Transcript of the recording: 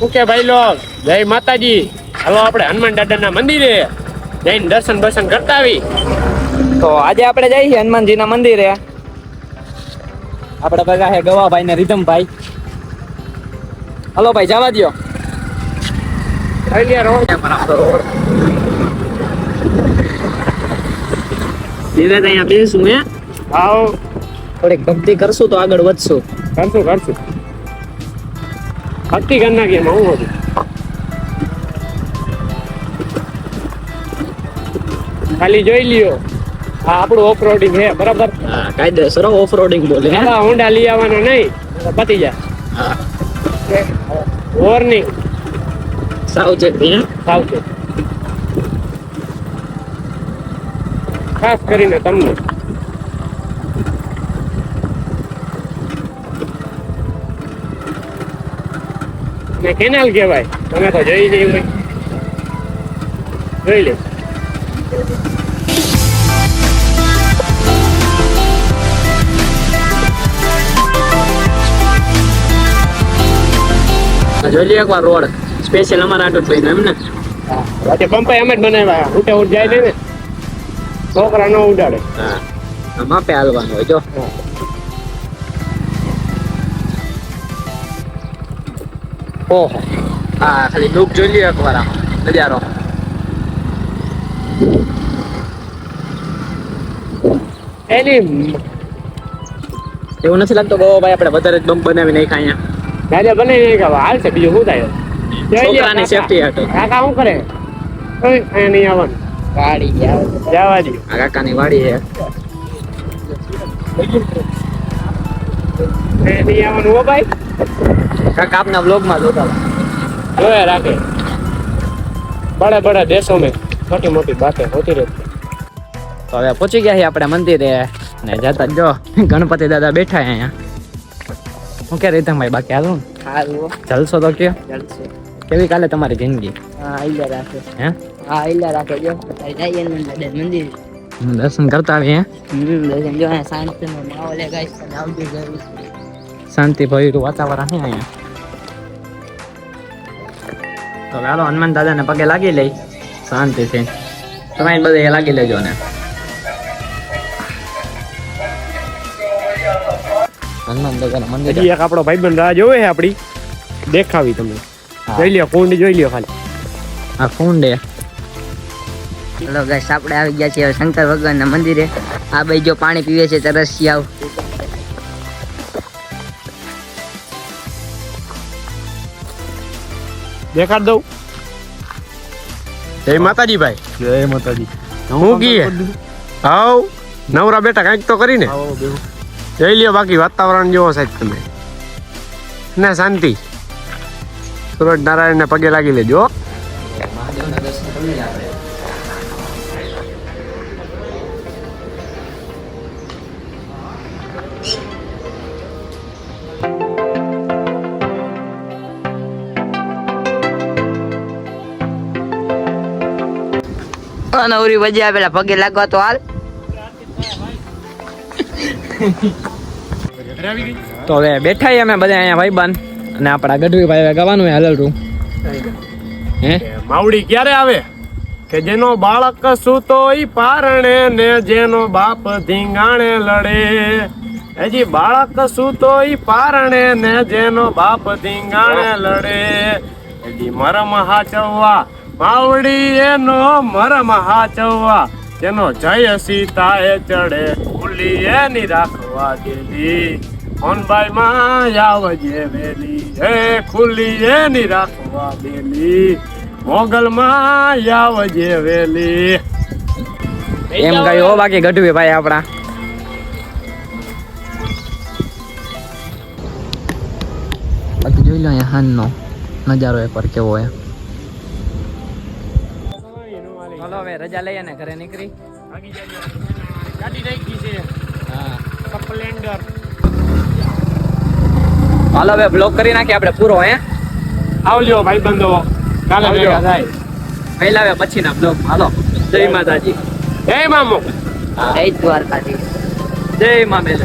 Okay ભાઈ log જય માતાજી. હાલો આપણે હનુમાન દાદાના મંદિરે જઈને દર્શન બર્શન કરતા આવી. તો આજે આપણે જઈએ હનુમાનજીના મંદિરે. આપણે ભેગા હે ગવાભાઈ ને રીધમભાઈ. હલો ભાઈ જવા દો અહીંયા બેસું હે. આવો. થોડીક ભક્તિ કરશું તો આગળ વધશું. કરશું કરશું. ભક્તિ કરી નાખી એમાં હું હતું. ખાલી જોઈ લ્યો. આ આપણું ઓફ રોડિંગ છે બરાબર? હા કાયદેસર ઓફ રોડિંગ બોલે હા? હોન્ડા લઈ આવવાના નહીં પતી જાય. વોર્નિંગ સાવચેત હે? સાવચેત. ખાસ કરીને તમને. ને કેનાલ કહેવાય. તમે તો જોઈ હોય જોઈ લે. જોઈ લઈએ એકવાર રોડ. સ્પેશિયલ અમારા આટો થઈને એમ ને? રાતે પંપાઈ અમે જ બનાવ્યા. ઉઠે ઉઠ જાય ને. છોકરા ન ઉડાડે. હા. માપે હાલવાનું હોય જો. ઓહો. હા ખાલી લુક જોઈ લઈએ એકવાર આમ. નજારો એની એવું નથી લાગતું ગો ભાઈ આપણે વધારે જ બમ્પ બનાવી નાખ્યા અહીંયા. દાદા બનાવી કે હાલ છે બીજું શું થાય? છોકરાની. સેફટી હાટુ. કાકા શું કરે? અહીંયા નહીં આવવાનું. વાડી જવા દો. આ કાકાની વાડી છે. નહીં આવવાનું હો ભાઈ. કાકા આપના બ્લોગમાં જોતા જોયા રાખે. બડા બડા દેશો મેં મોટી મોટી બાતે હોતી રહેતી તો હવે પહોંચી ગયા છે આપણે મંદિરે ને જતા જ જો ગણપતિ દાદા બેઠા છે અહીંયા. હું કે રીતમભાઈ બાકી હાલો હાલો. જલસો તો કયો? જલસો. કેવી કાલે તમારી જિંદગી? હા આઈલા રાખે. હે? હા આઈલા રાખે. જો જઈએ ને મંદિર. દર્શન કરતા આવીએ હે? દર્શન. જો અહીંયા શાંતિનો માહોલ ગાઈસ તમે જરૂર શાંતિ ભર્યું વાતાવરણ છે અહીંયા. તો હાલો હનુમાન દાદાને પગે લાગી લઈ. શાંતિથી તમે બધે લાગી લેજો ને. હનુમાન દાદાના મંદિર. એક આપણો ભાઈબંધ રાહ જોવે છે આપણી. દેખાવી તમને. જોઈ લ્યો કુંડ જોઈ લ્યો ખાલી. આ કુંડ હેલો ગાઈસ આપણે આવી ગયા છીએ શંકર ભગવાનના મંદિરે. આ ભાઈ જો પાણી પીવે છે તરસિયાવ દેખાડ દઉં. જય માતાજી ભાઈ જય માતાજી. હું કીએ? હાવ નવરા બેટા કંઈક તો કરીને. જઈ લ્યો બાકી વાતાવરણ જોવો સાહેબ તમે. ને શાંતિ. સૂરજ નારાયણ ને પગે લાગી લેજો નવરી વજ્યા પેલા પગે લાગવા તો હાલ. તો હવે બેઠા અમે બધા અહીંયા ભાઈબંધ અને આપણા ગઢવી ભાઈ ગાવાનું હલલ રૂ હે? માવડી ક્યારે આવે? કે જેનો બાળક સૂતો ઈ પારણે ને જેનો બાપ ધીંગાણે લડે. હજી બાળક સૂતો ઈ પારણે ને જેનો બાપ ધીંગાણે લડે. હજી મરમ હાચવવા માવડી એનો મરમ હાચવવા. તેનો જય સીતાએ ચડે ખુલ્લી એની રાખવા દેલી મોનબાઈ માં આવજે વેલી હે ખુલ્લી એની રાખવા દેલી મોગલ માં આવજે વેલી. એમ કઈ હો બાકી ગઢવી ભાઈ આપણા. બાકી જોઈ લો અહીંયા હાનનો નજારો એકવાર કેવો હોય. હવે રજા લઈ અને ઘરે નીકળી. ગાડી નાખી છે. હા. સ્પ્લેન્ડર હાલો હવે બ્લોક કરી નાખીએ આપણે પૂરો હે? આવજો ભાઈ બંધો. કાલે આવજો. ભેગા થાય. પહેલા હવે પછીના બ્લોક હાલો. જય માતાજી. જય મામો. જય દ્વારકાજી જય મા મેલે